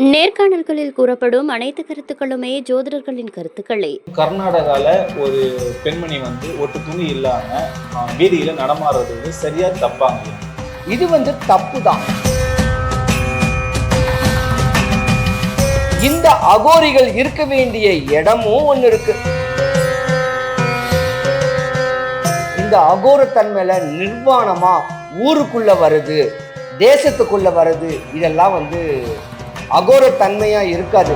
நேர்காணல்களில் கூறப்படும் அனைத்து கருத்துக்களுமே ஜோதிடர்களின் கருத்துக்களே. கர்நாடகால ஒரு பெண்மணி வந்து ஒட்டு துணி இல்லாம வீதியில நடமாடுறது வந்து சரியா தப்பாங்க. இது வந்து தப்பு தான் இந்த அகோரிகள் இருக்க வேண்டிய இடமும் ஒன்னு இருக்கு. இந்த அகோரத்தன்மையில நிர்வாணமா ஊருக்குள்ள வருது தேசத்துக்குள்ள வருது இதெல்லாம் வந்து அகோரத்தன்மையாக இருக்காது.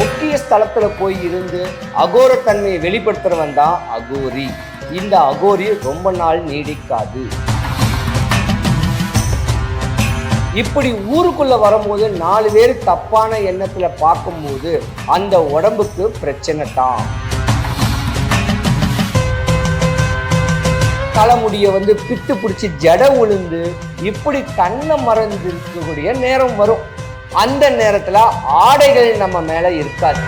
முக்கிய ஸ்தலத்துல போய் இருந்து அகோரத்தன்மையை வெளிப்படுத்துறவன் தான் அகோரி. இந்த அகோரி ரொம்ப நாள் நீடிக்காது. இப்படி ஊருக்குள்ள வரும்போது நாலு பேர் தப்பான எண்ணத்துல பார்க்கும்போது அந்த உடம்புக்கு பிரச்சனை தான். தலைமுடிய வந்து பித்து பிடிச்சி ஜட உளுந்து இப்படி தன்னை மறந்து இருக்கக்கூடிய நேரம் வரும். அந்த நேரத்தில் ஆடைகள் நம்ம மேலே இருக்காது.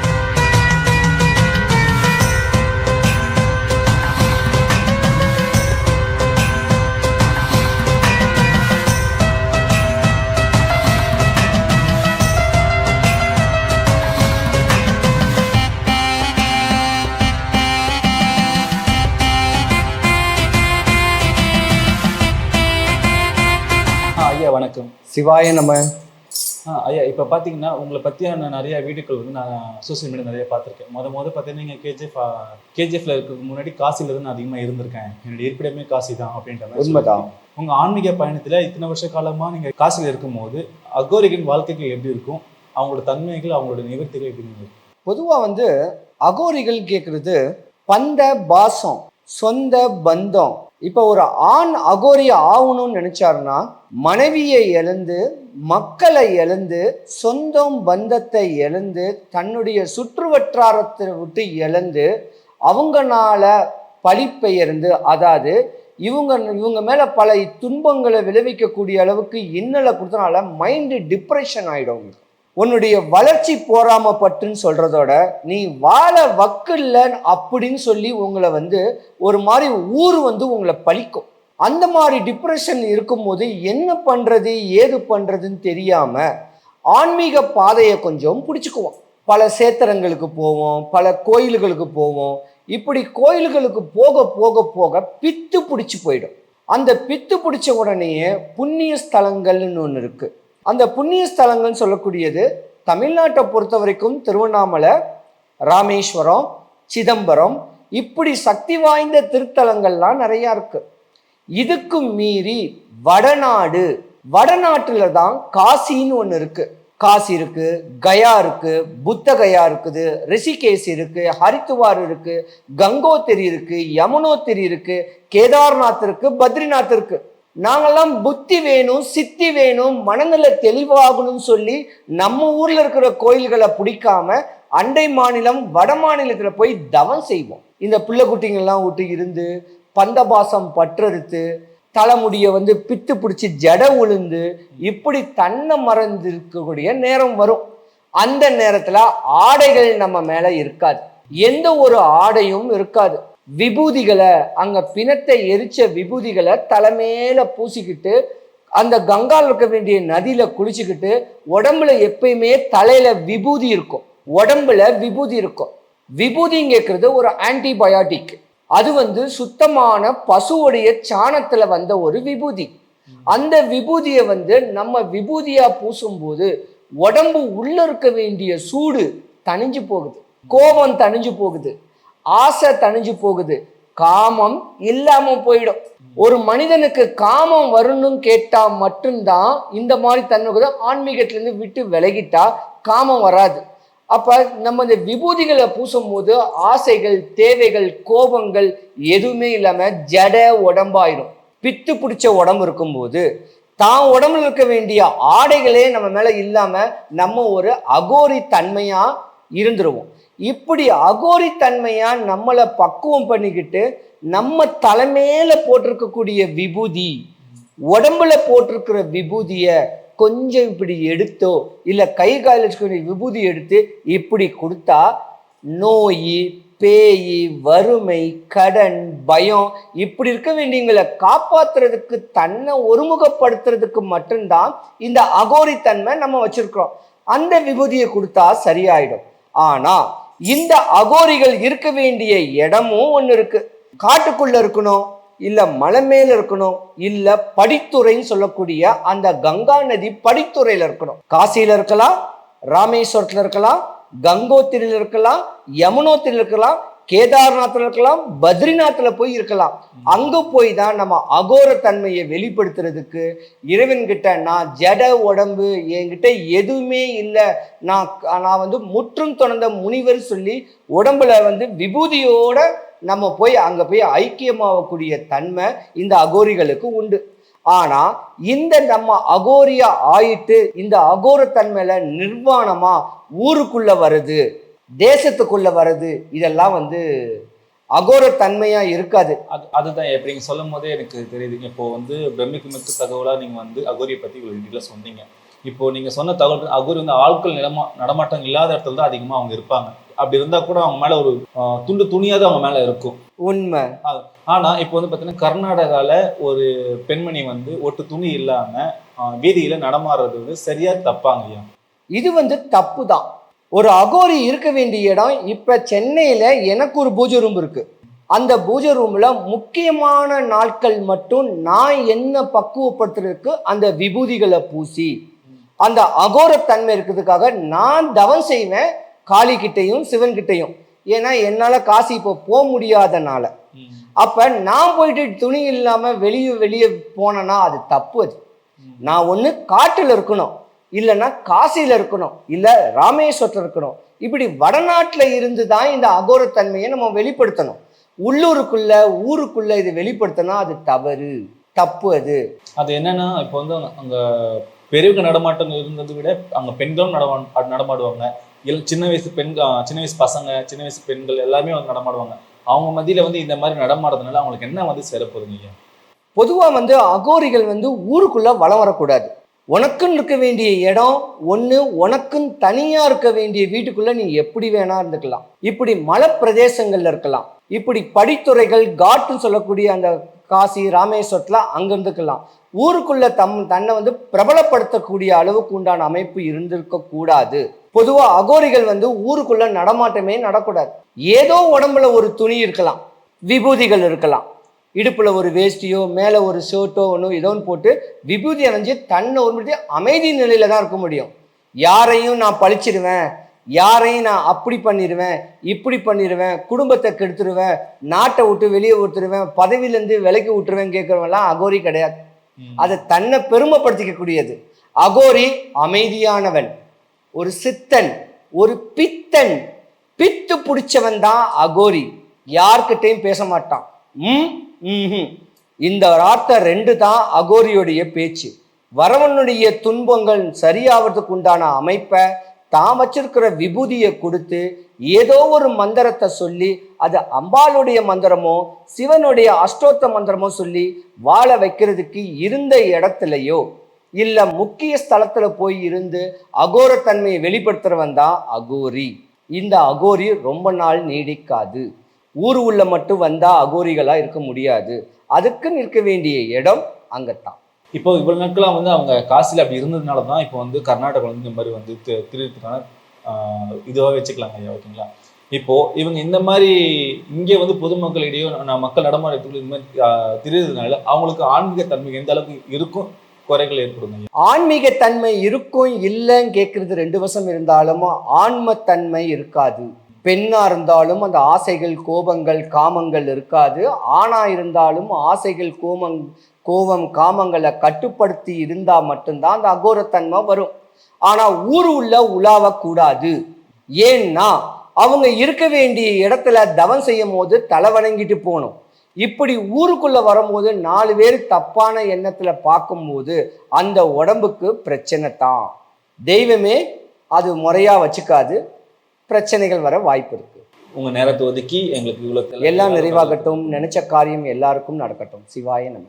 சிவாய நம்ம ஐயா இப்போ பார்த்தீங்கன்னா உங்களை பற்றியான நிறைய வீடியோக்கள் வந்து நான் சோஷியல் மீடியா நிறைய பார்த்துருக்கேன் முத முத பார்த்தீங்கன்னா நீங்கள் கேஜிஎஃப் கேஜிஎஃப்ல இருக்கிறதுக்கு முன்னாடி காசியில் இருந்து நான் அதிகமாக இருந்திருக்கேன். என்னுடைய இருப்பிடமே காசி தான் அப்படின்ற மாதிரி உண்மைதான். சொல்லியிருக்கீங்க. உங்க ஆன்மீக பயணத்துல இத்தனை வருஷ காலமா நீங்க காசியில் இருக்கும்போது அகோரிகளின் வாழ்க்கைகள் எப்படி இருக்கும்? அவங்களோட தன்மைகள் அவங்களோட நிவர்த்திகள் எப்படி இருக்கும் பொதுவா வந்து அகோரிகள் கேட்கறது பந்த பாசம் சொந்த பந்தம் இப்போ ஒரு ஆண் அகோரி ஆகணும்னு நினைச்சாருன்னா மனைவியை இழந்து மக்களை இழந்து சொந்தம் பந்தத்தை இழந்து தன்னுடைய சுற்று வட்டாரத்தை விட்டு இழந்து அவங்கனால பழிப்பெயர்ந்து அதாவது இவங்க இவங்க மேலே பல துன்பங்களை விளைவிக்கக்கூடிய அளவுக்கு இன்னலை கொடுத்தனால மைண்டு டிப்ரெஷன் ஆகிடும் அவங்களுக்கு. உன்னுடைய வளர்ச்சி போராமப்பட்டுன்னு சொல்றதோட நீ வாழ வக்கில்ல அப்படின்னு சொல்லி உங்களை வந்து ஒரு மாதிரி ஊர் வந்து உங்களை பழிக்கும். அந்த மாதிரி டிப்ரெஷன் இருக்கும்போது என்ன பண்றது ஏது பண்றதுன்னு தெரியாம ஆன்மீக பாதையை கொஞ்சம் பிடிச்சிக்குவோம். பல சேத்திரங்களுக்கு போவோம் பல கோயில்களுக்கு போவோம். இப்படி கோயில்களுக்கு போக போக போக பித்து பிடிச்சி போயிடும். அந்த பித்து பிடிச்ச உடனேயே புண்ணிய ஸ்தலங்கள்னு ஒன்று இருக்குது அந்த புண்ணிய ஸ்தலங்கள்னு சொல்லக்கூடியது தமிழ்நாட்டை பொறுத்த வரைக்கும் திருவண்ணாமலை ராமேஸ்வரம் சிதம்பரம் இப்படி சக்தி வாய்ந்த திருத்தலங்கள்லாம் நிறையா இருக்கு. இதுக்கும் மீறி வடநாடு வடநாட்டில் தான் காசின்னு ஒன்று இருக்கு. காசி இருக்கு கயா இருக்கு புத்த கயா இருக்குது ரிஷிகேஷ் இருக்கு ஹரித்துவார் இருக்கு கங்கோத்திரி இருக்கு யமுனோத்திரி இருக்கு கேதார்நாத் இருக்கு பத்ரிநாத் இருக்குது நாங்கெல்லாம் புத்தி வேணும் சித்தி வேணும் மனநிலை தெளிவாகணும்னு சொல்லி நம்ம ஊரில் இருக்கிற கோயில்களை பிடிக்காம அண்டை மாநிலம் வட மாநிலத்தில் போய் தவம் செய்வோம். இந்த பிள்ளை குட்டிங்கள்லாம் விட்டு இருந்து பந்தபாசம் பற்றறுத்து தலைமுடியை வந்து பித்து பிடிச்சி ஜட உளுந்து இப்படி தன்னை மறந்து இருக்கக்கூடிய நேரம் வரும். அந்த நேரத்தில் ஆடைகள் நம்ம மேலே இருக்காது. எந்த ஒரு ஆடையும் இருக்காது. விபூதிகளை அங்க பிணத்தை எரிச்ச விபூதிகளை தலைமையில பூசிக்கிட்டு அந்த கங்கால இருக்க வேண்டிய நதியில குளிச்சுக்கிட்டு உடம்புல எப்பயுமே தலையில விபூதி இருக்கும். உடம்புல விபூதி இருக்கும். விபூதிங்கிறது ஒரு ஆன்டிபயாட்டிக் அது வந்து சுத்தமான பசுவுடைய சாணத்துல வந்த ஒரு விபூதி. அந்த விபூதியை வந்து நம்ம விபூதியா பூசும்போது உடம்பு உள்ள இருக்க வேண்டிய சூடு தணிஞ்சு போகுது. கோபம் தணிஞ்சு போகுது. ஆசை தணிஞ்சு போகுது. காமம் இல்லாம போயிடும். ஒரு மனிதனுக்கு காமம் வரணும்னு கேட்டா மட்டும்தான் இந்த மாதிரி தன்மை ஆன்மீகத்திலேருந்து விட்டு விலகிட்டா காமம் வராது. அப்ப நம்ம இந்த விபூதிகளை பூசும்போது ஆசைகள் தேவைகள் கோபங்கள் எதுவுமே இல்லாம ஜட உடம்பாயிரும் பித்து பிடிச்ச உடம்பு இருக்கும்போது தான் உடம்புல இருக்க வேண்டிய ஆடைகளே நம்ம மேல இல்லாம நம்ம ஒரு அகோரி தன்மையா இருந்துருவோம். இப்படி அகோரி நம்மளை பக்குவம் பண்ணிக்கிட்டு நம்ம தலைமையில போட்டிருக்கக்கூடிய விபூதி உடம்புல போட்டிருக்கிற விபூதியை கொஞ்சம் இப்படி எடுத்தோ இல்லை கை காலில் வச்சுக்கூடிய விபூதி எடுத்து இப்படி கொடுத்தா நோய் பேய் வறுமை கடன் பயம் இப்படி இருக்க வேண்டியங்களை காப்பாத்துறதுக்கு தன்னை ஒருமுகப்படுத்துறதுக்கு மட்டும்தான் இந்த அகோரித்தன்மை நம்ம வச்சிருக்கிறோம். அந்த விபூதியை கொடுத்தா சரியாயிடும். ஆனால் இந்த அகோரிகள் இருக்க வேண்டிய இடமும் ஒன்று இருக்கு. காட்டுக்குள்ள இருக்கணும் இல்ல மலை மேல இருக்கணும் இல்ல படித்துறைன்னு சொல்லக்கூடிய அந்த கங்கா நதி படித்துறையில இருக்கணும். காசியில இருக்கலாம் ராமேஸ்வரத்துல இருக்கலாம் கங்கோத்திரியில் இருக்கலாம் யமுனோத்திரியில் இருக்கலாம் கேதார்நாத்தில் இருக்கலாம் பத்ரிநாத்தில் போய் இருக்கலாம். அங்கே போய் தான் நம்ம அகோர தன்மையை வெளிப்படுத்துறதுக்கு இறைவன்கிட்ட நான் ஜட உடம்பு என்கிட்ட எதுவுமே இல்லை. நான் நான் வந்து முற்றும் தொடர்ந்த முனிவர் சொல்லி உடம்புல வந்து விபூதியோட நம்ம போய் அங்கே போய் ஐக்கியமாகக்கூடிய தன்மை இந்த அகோரிகளுக்கு உண்டு. ஆனால் இந்த நம்ம அகோரியா ஆயிட்டு இந்த அகோர தன்மையில் நிர்வாணமாக ஊருக்குள்ளே வருது. தேசத்துக்குள்ள வருது இதெல்லாம் வந்து அகோரத்தன்மையா இருக்காது. அது அதுதான் இப்போ நீங்கள் சொல்லும் போதே எனக்கு தெரியுது. இப்போ வந்து பிரமிக்கு மிக்க தகவலாக நீங்கள் வந்து அகோரியை பற்றி இவ்வளோ டீட்டெயிலாக சொன்னீங்க. இப்போ நீங்கள் சொன்ன தகவல் அகோரி வந்து ஆட்கள் நிலமா நடமாட்டம் இல்லாத இடத்துல தான் அதிகமாக அவங்க இருப்பாங்க. அப்படி இருந்தால் கூட அவங்க மேலே ஒரு துண்டு துணியாவது அவங்க மேலே இருக்கும். உண்மை. ஆனால் இப்போ வந்து பார்த்தீங்கன்னா கர்நாடகாவில் ஒரு பெண்மணி வந்து ஒட்டு துணி இல்லாமல் வீதியில் நடமாடுறது வந்து சரியா தப்பாங்க இது வந்து தப்பு தான். ஒரு அகோரி இருக்க வேண்டிய இடம் இப்போ சென்னையில் எனக்கு ஒரு பூஜை ரூம் இருக்குது அந்த பூஜை ரூமில் முக்கியமான நாட்கள் மட்டும் நான் என்ன பக்குவப்படுத்துறதுக்கு அந்த விபூதிகளை பூசி அந்த அகோரத்தன்மை இருக்கிறதுக்காக நான் தவம் செய்வேன் காளி சிவன்கிட்டையும் சிவன் ஏன்னா என்னால் காசி இப்போ போக முடியாதனால. அப்போ நான் போயிட்டு துணி இல்லாமல் வெளியே வெளியே போனேன்னா அது தப்பு அது. நான் ஒன்று காட்டில் இருக்கணும். இல்லைன்னா காசியில் இருக்கணும் இல்லை ராமேஸ்வரத்தில் இருக்கணும். இப்படி வடநாட்டில் இருந்து தான் இந்த அகோரத்தன்மையை நம்ம வெளிப்படுத்தணும். உள்ளூருக்குள்ள ஊருக்குள்ள இது வெளிப்படுத்தினா அது தவறு தப்பு அது. அது என்னன்னா இப்போ வந்து அங்க பெரியவங்க நடமாட்டம் இருந்ததை விட அங்க பெண்களும் நடமா நடமாடுவாங்க. சின்ன வயசு பெண் சின்ன வயசு பசங்க சின்ன வயசு பெண்கள் எல்லாமே வந்து நடமாடுவாங்க. அவங்க மத்தியில வந்து இந்த மாதிரி நடமாடுறதுனால அவங்களுக்கு என்ன வந்து சிறப்புதுங்க ஐயா பொதுவாக வந்து அகோரிகள் வந்து ஊருக்குள்ள வலம் வரக்கூடாது. உனக்குன்னு இருக்க வேண்டிய இடம் ஒன்று உனக்குன்னு தனியாக இருக்க வேண்டிய வீட்டுக்குள்ள நீ எப்படி வேணா இருந்துக்கலாம். இப்படி மலை பிரதேசங்களில் இருக்கலாம். இப்படி படித்துறைகள் காட்டுன்னு சொல்லக்கூடிய அந்த காசி ராமேஸ்வரத்தில் அங்கே இருந்துக்கலாம். ஊருக்குள்ள தம் தன்னை வந்து பிரபலப்படுத்தக்கூடிய அளவுக்கு உண்டான அமைப்பு இருந்திருக்க கூடாது. பொதுவாக அகோரிகள் வந்து ஊருக்குள்ள நடமாட்டமே நடக்கூடாது. ஏதோ உடம்புல ஒரு துணி இருக்கலாம். விபூதிகள் இருக்கலாம். இடுப்புல ஒரு வேஷ்டியோ மேலே ஒரு ஷர்ட்டோ ஒன்று ஏதோ ஒன்று போட்டு விபூதி அணிஞ்சு தன்னை ஒரு அமைதி நிலையில தான் இருக்க முடியும். யாரையும் நான் பழிச்சிடுவேன் யாரையும் நான் அப்படி பண்ணிடுவேன் இப்படி பண்ணிடுவேன் குடும்பத்தை கெடுத்துருவேன் நாட்டை விட்டு வெளியே விட்டுருவேன் பதவியிலேருந்து விலைக்கு விட்டுருவேன் கேட்குறவங்கலாம் அகோரி கிடையாது. அது தன்னை பெருமைப்படுத்திக்கக்கூடியது. அகோரி அமைதியானவன் ஒரு சித்தன் ஒரு பித்தன் பித்து பிடிச்சவன் தான் அகோரி. யார்கிட்டையும் பேச மாட்டான். ம். இந்த வார்த்தை ரெண்டு தான் அகோரியுடைய பேச்சு. வரவனுடைய துன்பங்கள் சரியாவதுக்கு உண்டான அமைப்பை தான் வச்சிருக்கிற விபூதியை கொடுத்து ஏதோ ஒரு மந்திரத்தை சொல்லி அது அம்பாளுடைய மந்திரமோ சிவனுடைய அஷ்டோத்த மந்திரமோ சொல்லி வாழ வைக்கிறதுக்கு இருந்த இடத்துலையோ இல்லை முக்கிய ஸ்தலத்தில் போய் இருந்து அகோரத்தன்மையை வெளிப்படுத்துகிறவன் தான் அகோரி. இந்த அகோரி ரொம்ப நாள் நீடிக்காது. ஊர் உள்ள மட்டும் வந்தா அகோரிகளா இருக்க முடியாது. அதுக்கு நிற்க வேண்டிய இடம் அங்கத்தான். இப்போ இவ்வளவு நாட்களா வந்து அவங்க காசில அப்படி இருந்ததுனால தான் இப்போ வந்து கர்நாடகா வந்து இந்த மாதிரி வந்து தி- திருடுறதுக்கான ஆஹ், இதுவாக வச்சுக்கலாங்க ஐயா ஓகேங்களா? இப்போ இவங்க இந்த மாதிரி இங்கே வந்து பொதுமக்களிடையோ நான் மக்கள் நடமாட்டத்துக்கு இந்த மாதிரி ஆஹ், திருடுறதுனால அவங்களுக்கு ஆன்மீக தன்மை எந்த அளவுக்கு இருக்கும் குறைகள் ஏற்படுங்க ஐயா? ஆன்மீக தன்மை இருக்கும் இல்லைன்னு கேட்கறது ரெண்டு வருஷம் இருந்தாலும் ஆன்மத்தன்மை இருக்காது. பெண்ணாக இருந்தாலும் அந்த ஆசைகள் கோபங்கள் காமங்கள் இருக்காது. ஆணாக இருந்தாலும் ஆசைகள் கோமங் கோபம் காமங்களை கட்டுப்படுத்தி இருந்தால் மட்டும்தான் அந்த அகோரத்தன்மை வரும். ஆனால் ஊர் உள்ள உலாவக்கூடாது ஏன்னா அவங்க இருக்க வேண்டிய இடத்துல தவம் செய்யும் போது தலை வணங்கிட்டு போகணும். இப்படி ஊருக்குள்ளே வரும்போது நாலு பேர் தப்பான எண்ணத்தில் பார்க்கும்போது அந்த உடம்புக்கு பிரச்சனை தான். தெய்வமே அது முறையாக வச்சுக்காது. பிரச்சனைகள் வர வாய்ப்பு இருக்கு. உங்க நேரத்தை ஒதுக்கி எங்களுக்கு இவ்வளவு எல்லாம் நிறைவாகட்டும். நினைச்ச காரியம் எல்லாருக்கும் நடக்கட்டும். சிவாய நம்ம